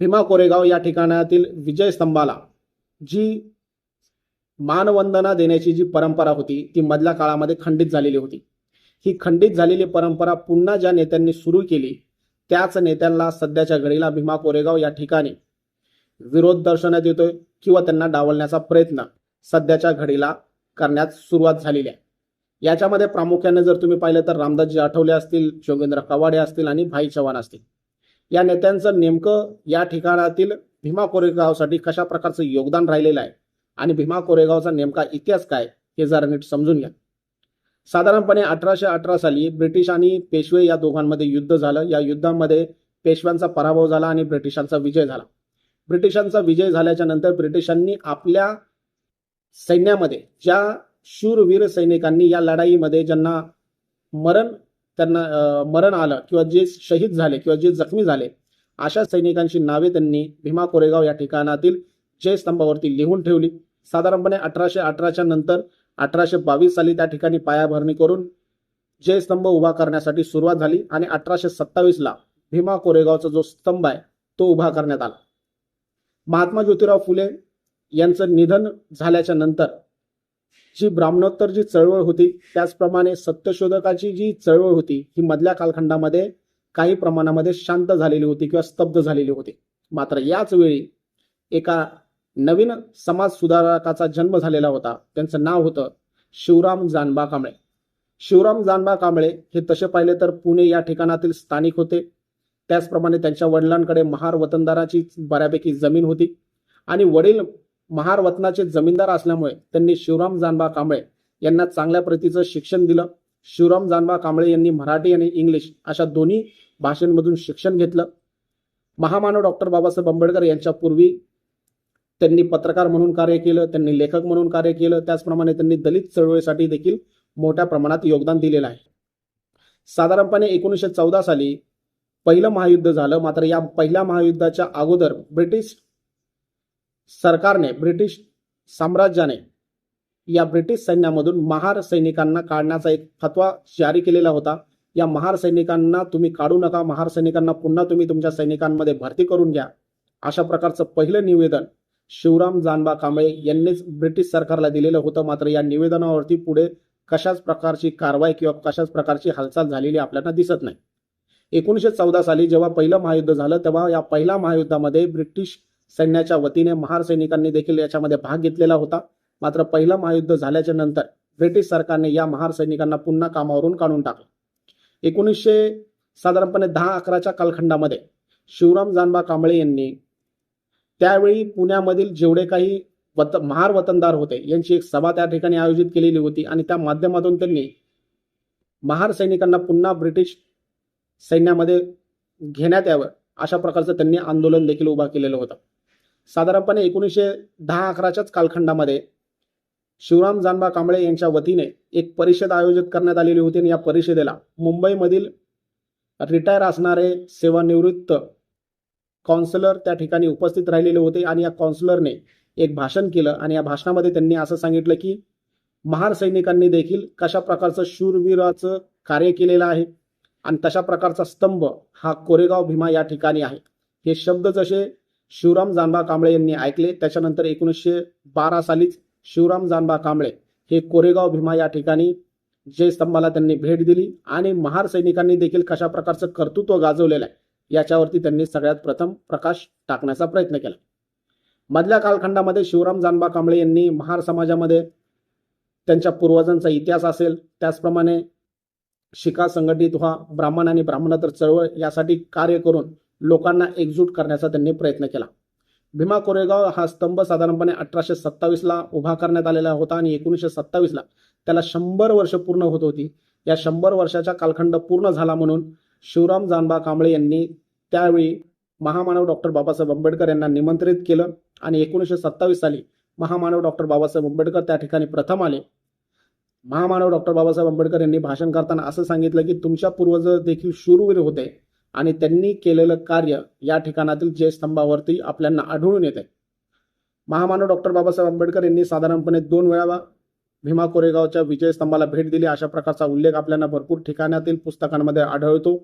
भीमा कोरेगाव या ठिकाणातील विजय स्तंभाला जी मानवंदना देण्याची जी परंपरा होती ती मधल्या काळामध्ये खंडित झालेली होती. ही खंडित झालेली परंपरा पुन्हा ज्या नेत्यांनी सुरू केली त्याच नेत्यांना सध्याच्या घडीला भीमा कोरेगाव या ठिकाणी विरोध दर्शवण्यात येतोय किंवा त्यांना डावलण्याचा प्रयत्न सध्याच्या घडीला करण्यात सुरुवात झालेली आहे. याच्यामध्ये प्रामुख्याने जर तुम्ही पाहिलं तर रामदासजी आठवले असतील जोगेंद्र कवाडे असतील आणि भाई चव्हाण असतील. या नेत्यांचं नेमकं या ठिकाणातील भीमा कोरेगावसाठी कशा प्रकारचं योगदान राहिलेलं आहे आणि भीमा कोरेगावचा नेमका इतिहास काय हे जरा नीट समजून घ्या. साधारणपणे अठराशे अठरा साली ब्रिटिश आणि पेशवे या दोघांमध्ये युद्ध झालं. या युद्धामध्ये पेशव्यांचा पराभव झाला आणि ब्रिटिशांचा विजय झाला. ब्रिटिशांचा विजय झाल्याच्यानंतर ब्रिटिशांनी आपल्या सैन्यामध्ये ज्या शूरवीर सैनिकांनी या लढाईमध्ये ज्यांना मरण त्यांना मरण आलं किंवा जे शहीद झाले किंवा जे जखमी झाले अशा सैनिकांची नावे त्यांनी भीमा कोरेगाव या ठिकाणातील जय स्तंभावरती लिहून ठेवली. साधारणपणे अठराशे अठराच्या नंतर अठराशे बावीस साली त्या ठिकाणी पायाभरणी करून जय स्तंभ उभा करण्यासाठी सुरुवात झाली आणि अठराशे सत्तावीसला भीमा कोरेगावचा जो स्तंभ आहे तो उभा करण्यात आला. महात्मा ज्योतिराव फुले यांचं निधन झाल्याच्यानंतर जी ब्राह्मणोत्तर जी चळवळ होती त्याचप्रमाणे सत्यशोधकाची जी चळवळ होती ही मधल्या कालखंडामध्ये काही प्रमाणामध्ये शांत झालेली होती किंवा स्तब्ध झालेली होती. मात्र याच वेळी एका नवीन समाज सुधारकाचा जन्म झालेला होता. त्यांचं नाव होतं शिवराम जानबा कांबळे. शिवराम जानबा कांबळे हे तसे पाहिले तर पुणे या ठिकाणातील स्थानिक होते. त्याचप्रमाणे त्यांच्या वडिलांकडे महार वतनदाराची बऱ्यापैकी जमीन होती. आणि वडील महार वतनाचे जमीनदार असल्यामुळे त्यांनी शिवराम जानबा कांबळे यांना चांगल्या प्रतीचं शिक्षण दिलं. शिवराम जानबा कांबळे यांनी मराठी आणि इंग्लिश अशा दोन्ही भाषांमधून शिक्षण घेतलं. महामानव डॉक्टर बाबासाहेब आंबेडकर यांच्या पूर्वी त्यांनी पत्रकार म्हणून कार्य केलं त्यांनी लेखक म्हणून कार्य केलं. त्याचप्रमाणे त्यांनी दलित चळवळीसाठी देखील मोठ्या प्रमाणात योगदान दिलेलं आहे. साधारणपणे एकोणीसशे चौदा साली पहिलं महायुद्ध झालं. मात्र या पहिल्या महायुद्धाच्या अगोदर ब्रिटिश सरकारने ब्रिटिश साम्राज्याने या ब्रिटिश सैन्यामधून महार सैनिकांना काढण्याचा एक फतवा जारी केलेला होता. या महार सैनिकांना तुम्ही काढू नका महार सैनिकांना पुन्हा तुम्ही तुमच्या सैनिकांमध्ये भरती करून घ्या. अशा प्रकारचं पहिलं निवेदन शिवराम जानबा कांबळे यांनीच ब्रिटिश सरकारला दिलेलं होतं. मात्र या निवेदनावरती पुढे कशाच प्रकारची कारवाई किंवा कशाच प्रकारची हालचाल झालेली आपल्याला दिसत नाही. एकोणीसशे चौदा साली जेव्हा पहिलं महायुद्ध झालं तेव्हा या पहिल्या महायुद्धामध्ये ब्रिटिश सैन्याच्या वतीने महार सैनिकांनी देखील याच्यामध्ये भाग घेतलेला होता. मात्र पहिलं महायुद्ध झाल्याच्यानंतर ब्रिटिश सरकारने या महार सैनिकांना पुन्हा कामावरून काढून टाकलं. एकोणीसशे साधारणपणे दहा अकराच्या कालखंडामध्ये शिवराम जानबा कांबळे यांनी त्यावेळी पुण्यामधील जेवढे काही वत महार वतनदार होते यांची एक सभा त्या ठिकाणी आयोजित केलेली होती आणि त्या माध्यमातून त्यांनी महार सैनिकांना पुन्हा ब्रिटिश सैन्यामध्ये घेण्यात यावं अशा प्रकारचं त्यांनी आंदोलन देखील उभा केलेलं होतं. साधारणपणे एकोणीसशे दहा अकराच्याच कालखंडामध्ये शिवराम जानबा कांबळे यांच्या वतीने एक परिषद आयोजित करण्यात आलेली होती आणि या परिषदेला मुंबईमधील रिटायर असणारे सेवानिवृत्त कॉन्सलर त्या ठिकाणी उपस्थित राहिलेले होते आणि या कॉन्सलरने एक भाषण केलं आणि या भाषणामध्ये त्यांनी असं सांगितलं की महार सैनिकांनी देखील कशा प्रकारचं शूरवीराचं कार्य केलेलं आहे आणि तशा प्रकारचा स्तंभ हा कोरेगाव भीमा या ठिकाणी आहे. हे शब्द जसे शिवराम जानबा कांबळे यांनी ऐकले. त्याच्यानंतर एकोणीसशे बारा सालीच शिवराम जानबा कांबळे हे कोरेगाव भीमा या ठिकाणी जय स्तंभाला त्यांनी भेट दिली आणि महार सैनिकांनी देखील कशा प्रकारचं कर्तृत्व गाजवलेलं आहे याच्यावरती त्यांनी सगळ्यात प्रथम प्रकाश टाकण्याचा प्रयत्न केला. मधल्या कालखंडामध्ये शिवराम जानबा कांबळे यांनी महार समाजामध्ये त्यांच्या पूर्वजांचा इतिहास असेल त्याचप्रमाणे शिका संघटित व्हा ब्राह्मण आणि ब्राह्मणोत्तर चळवळ यासाठी कार्य करून लोकांना एकजूट करण्याचा त्यांनी प्रयत्न केला. भीमा कोरेगाव हा स्तंभ साधारणपणे अठराशे सत्तावीसला उभा करण्यात आलेला होता आणि एकोणीसशे सत्तावीसला त्याला शंभर वर्ष पूर्ण होत होती. या शंभर वर्षाचा कालखंड पूर्ण झाला म्हणून शिवराम जानबा कांबळे यांनी त्यावेळी महामानव डॉक्टर बाबासाहेब आंबेडकर यांना निमंत्रित केलं आणि एकोणीसशे सत्तावीस साली महामानव डॉक्टर बाबासाहेब आंबेडकर त्या ठिकाणी प्रथम आले. महामानव डॉक्टर बाबासाहेब आंबेडकर यांनी भाषण करताना असं सांगितलं की तुमच्या पूर्वज देखील शूरवीर होते. आणि त्यांनी केलेलं कार्य या ठिकाणातील जयस्तंभावरती आपल्याला आढळून येते. महामानव डॉक्टर बाबासाहेब आंबेडकर यांनी साधारणपणे दोन वेळा भीमा कोरेगावच्या विजयस्तंभाला भेट दिली. अशा प्रकारचा उल्लेख आपल्याला भरपूर ठिकाणातील पुस्तकांमध्ये आढळतो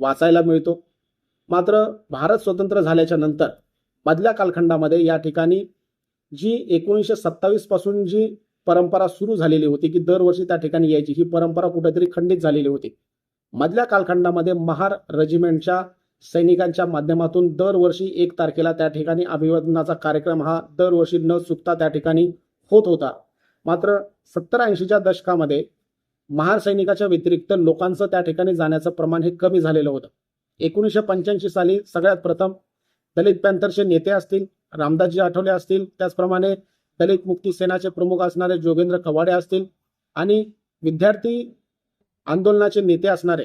वाचायला मिळतो. मात्र भारत स्वतंत्र झाल्याच्यानंतर मधल्या कालखंडामध्ये या ठिकाणी जी एकोणीसशे सत्तावीसपासून जी परंपरा सुरू झालेली होती की दरवर्षी त्या ठिकाणी यायची ही परंपरा कुठेतरी खंडित झालेली होती. मधल्या कालखंडामध्ये महार रेजिमेंटच्या सैनिकांच्या माध्यमातून दरवर्षी एक तारखेला त्या ठिकाणी अभिवादनाचा कार्यक्रम हा दरवर्षी न चुकता त्या ठिकाणी होत होता. मात्र सत्तर ऐंशीच्या दशकामध्ये महार सैनिकाच्या व्यतिरिक्त लोकांचं त्या ठिकाणी जाण्याचं प्रमाण हे कमी झालेलं होतं. एकोणीसशे पंच्याऐंशी साली सगळ्यात प्रथम दलित पॅन्थरचे नेते असतील रामदासजी आठवले असतील त्याचप्रमाणे दलित मुक्ती सेनाचे प्रमुख असणारे जोगेंद्र कवाडे असतील आणि विद्यार्थी आंदोलनाचे नेते असणारे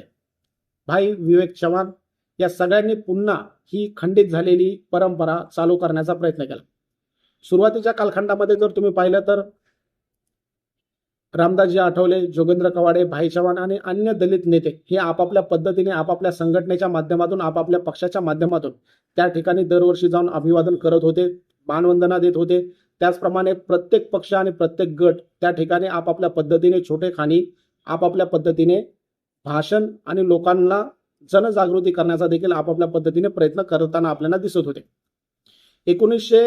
भाई विवेक चव्हाण या सगळ्यांनी पुन्हा ही खंडित झालेली परंपरा चालू करण्याचा प्रयत्न केला. सुरुवातीच्या कालखंडामध्ये जर तुम्ही पाहिलं तर रामदासजी आठवले जोगेंद्र कवाडे भाई चव्हाण आणि अन्य दलित नेते हे आपापल्या पद्धतीने आपापल्या संघटनेच्या माध्यमातून आपापल्या पक्षाच्या माध्यमातून त्या ठिकाणी दरवर्षी जाऊन अभिवादन करत होते मानवंदना देत होते. त्याचप्रमाणे प्रत्येक पक्ष आणि प्रत्येक गट त्या ठिकाणी आपापल्या पद्धतीने छोटे खाणी आपापल्या पद्धतीने भाषण आणि लोकांना जनजागृती करण्याचा देखील आपापल्या पद्धतीने प्रयत्न करताना आपल्याला दिसत होते. एकोणीसशे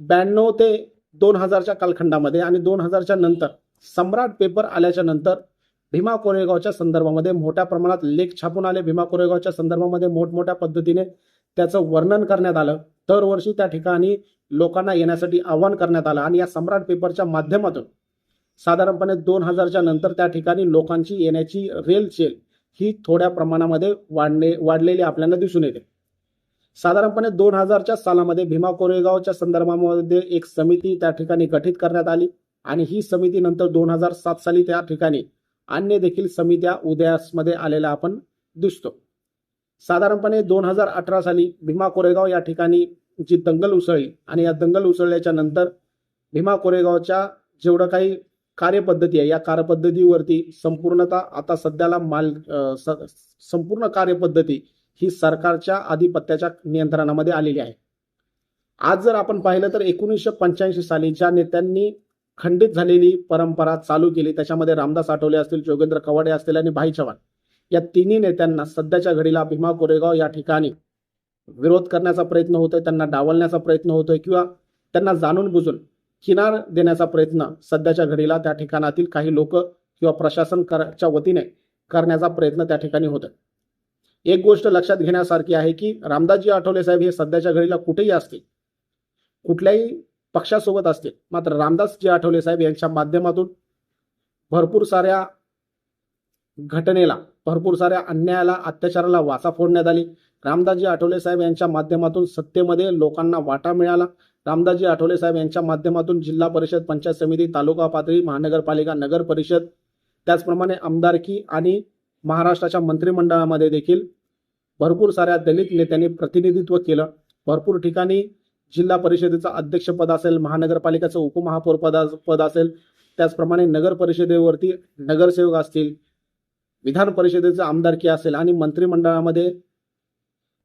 ब्याण्णव ते दोन हजारच्या कालखंडामध्ये आणि दोन हजारच्या नंतर सम्राट पेपर आल्याच्यानंतर भीमा कोरेगावच्या संदर्भामध्ये मोठ्या प्रमाणात लेख छापून आले. भीमा कोरेगावच्या संदर्भामध्ये मोठमोठ्या पद्धतीने त्याचं वर्णन करण्यात आलं. दरवर्षी त्या ठिकाणी लोकांना येण्यासाठी आवाहन करण्यात आलं आणि या सम्राट पेपरच्या माध्यमातून साधारणपणे दोन हजारच्या नंतर त्या ठिकाणी लोकांची येण्याची रेलचेल ही थोड्या प्रमाणामध्ये वाढणे वाढलेली आपल्याला दिसून येते. साधारणपणे दोन हजारच्या सालामध्ये भीमा कोरेगावच्या संदर्भामध्ये एक समिती त्या ठिकाणी गठीत करण्यात आली आणि ही समिती नंतर दोन हजार सात साली त्या ठिकाणी अन्य देखील समित्या उदयासमध्ये आलेल्या आपण दिसतो. साधारणपणे दोन हजार अठरा साली भीमा कोरेगाव या ठिकाणी जी दंगल उसळली आणि या दंगल उसळल्याच्या नंतर भीमा कोरेगावच्या जेवढं काही कार्यपद्धती आहे. या कार्यपद्धतीवरती संपूर्णतः आता सध्याला माल स- संपूर्ण कार्यपद्धती ही सरकारच्या आधिपत्याच्या नियंत्रणामध्ये आलेली आहे. आज जर आपण पाहिलं तर एकोणीसशे पंच्याऐंशी साली ज्या नेत्यांनी खंडित झालेली परंपरा चालू केली त्याच्यामध्ये रामदास आठवले असतील जोगेंद्र कवाडे असतील आणि भाई चव्हाण या तिन्ही नेत्यांना सध्याच्या घडीला भीमा कोरेगाव या ठिकाणी विरोध करण्याचा प्रयत्न होतोय त्यांना डावलण्याचा प्रयत्न होतोय किंवा त्यांना जाणून बुजून किनार देण्याचा प्रयत्न सध्याच्या घडीला त्या ठिकाणातील काही लोक किंवा प्रशासन करच्या वतीने करण्याचा प्रयत्न त्या ठिकाणी होत एक गोष्ट लक्षात घेण्यासारखी आहे की रामदासजी आठवले साहेब हे सध्याच्या घडीला कुठेही असतील कुठल्याही पक्षासोबत असतील मात्र रामदासजी आठवले साहेब यांच्या माध्यमातून भरपूर साऱ्या घटनेला भरपूर साऱ्या अन्यायाला अत्याचाराला वाचा फोडण्यात आली. रामदासजी आठवले साहेब यांच्या माध्यमातून सत्तेमध्ये लोकांना वाटा मिळाला. रामदासजी आठवले साहेब यांच्या माध्यमातून जिल्हा परिषद पंचायत समिती तालुका पातळी महानगरपालिका नगर परिषद त्याचप्रमाणे आमदारकी आणि महाराष्ट्राच्या मंत्रिमंडळामध्ये देखील भरपूर साऱ्या दलित नेत्यांनी प्रतिनिधित्व केलं. भरपूर ठिकाणी जिल्हा परिषदेचं अध्यक्षपद असेल महानगरपालिकेचं उपमहापौर पदा पद असेल त्याचप्रमाणे नगर परिषदेवरती नगरसेवक असतील विधान परिषदेचं आमदारकी असेल आणि मंत्रिमंडळामध्ये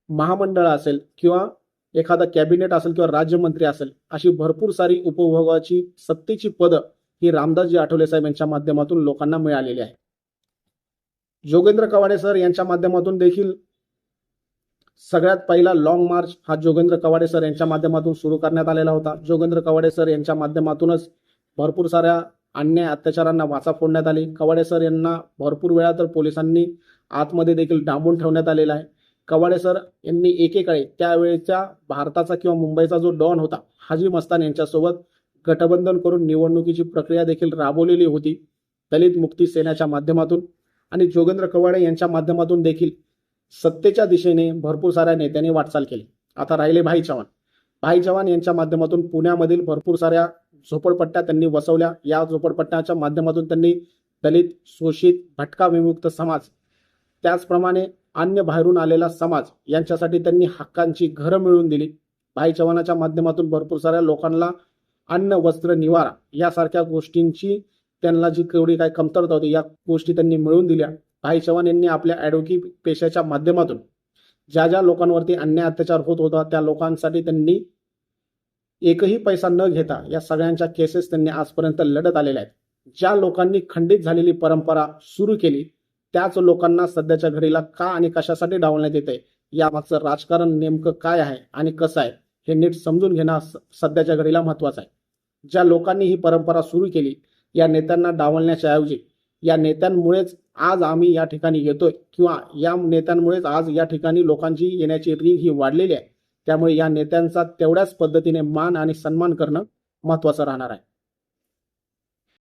महामंडळ असेल किंवा एखादा कॅबिनेट असेल किंवा राज्यमंत्री असेल अशी भरपूर सारी उपभोगाची सत्तेची पदं ही रामदासजी आठवले साहेब यांच्या माध्यमातून लोकांना मिळालेली आहे जोगेंद्र कवाडे सर यांच्या माध्यमातून देखील सगळ्यात पहिला लॉंग मार्च हा जोगेंद्र कवाडे सर यांच्या माध्यमातून सुरू करण्यात आलेला होता. जोगेंद्र कवाडे सर यांच्या माध्यमातूनच भरपूर साऱ्या अन्याय अत्याचारांना वाचा फोडण्यात आली. कवाडे सर यांना भरपूर वेळा तर पोलिसांनी आतमध्ये देखील डांबून ठेवण्यात आलेला आहे. कवाडे सर यांनी एकेकाळी त्यावेळेच्या भारताचा किंवा मुंबईचा जो डॉन होता हाजी मस्तान यांच्यासोबत गठबंधन करून निवडणुकीची प्रक्रिया देखील राबवलेली होती दलित मुक्ती सेनेच्या माध्यमातून. आणि जोगेंद्र कवाडे यांच्या माध्यमातून देखील सत्तेच्या दिशेने भरपूर साऱ्या नेत्यांनी वाटचाल केली. आता राहिले भाई चव्हाण. भाई चव्हाण यांच्या माध्यमातून पुण्यामधील भरपूर साऱ्या झोपडपट्ट्या त्यांनी वसवल्या. या झोपडपट्ट्याच्या माध्यमातून त्यांनी दलित शोषित भटका विमुक्त समाज त्याचप्रमाणे अन्य बाहेरून आलेला समाज यांच्यासाठी त्यांनी हक्कांची घरं मिळवून दिली. भाई चव्हाणाच्या माध्यमातून भरपूर साऱ्या लोकांना अन्न वस्त्र निवारा यासारख्या गोष्टींची त्यांना जी केवढी काय कमतरता होती या गोष्टी त्यांनी मिळवून दिल्या. भाई चव्हाण यांनी आपल्या ॲडव्होकेट पेशाच्या माध्यमातून ज्या ज्या लोकांवरती अन्याय अत्याचार होत होता त्या लोकांसाठी त्यांनी एकही पैसा न घेता या सगळ्यांच्या केसेस त्यांनी आजपर्यंत लढत आलेल्या आहेत. ज्या लोकांनी खंडित झालेली परंपरा सुरू केली त्याच लोकांना सध्याच्या घडीला का आणि कशासाठी डावलण्यात येते यामागचं राजकारण नेमकं काय आहे आणि कसं आहे? हे नीट समजून घेणं सध्याच्या घडीला महत्वाचं आहे. ज्या लोकांनी ही परंपरा सुरू केली या नेत्यांना डावलण्याच्या ऐवजी या नेत्यांमुळेच आज आम्ही या ठिकाणी येतोय किंवा या नेत्यांमुळेच आज या ठिकाणी लोकांची येण्याची रीग ही वाढलेली आहे त्यामुळे या नेत्यांचा तेवढ्याच पद्धतीने मान आणि सन्मान करणं महत्वाचं राहणार आहे.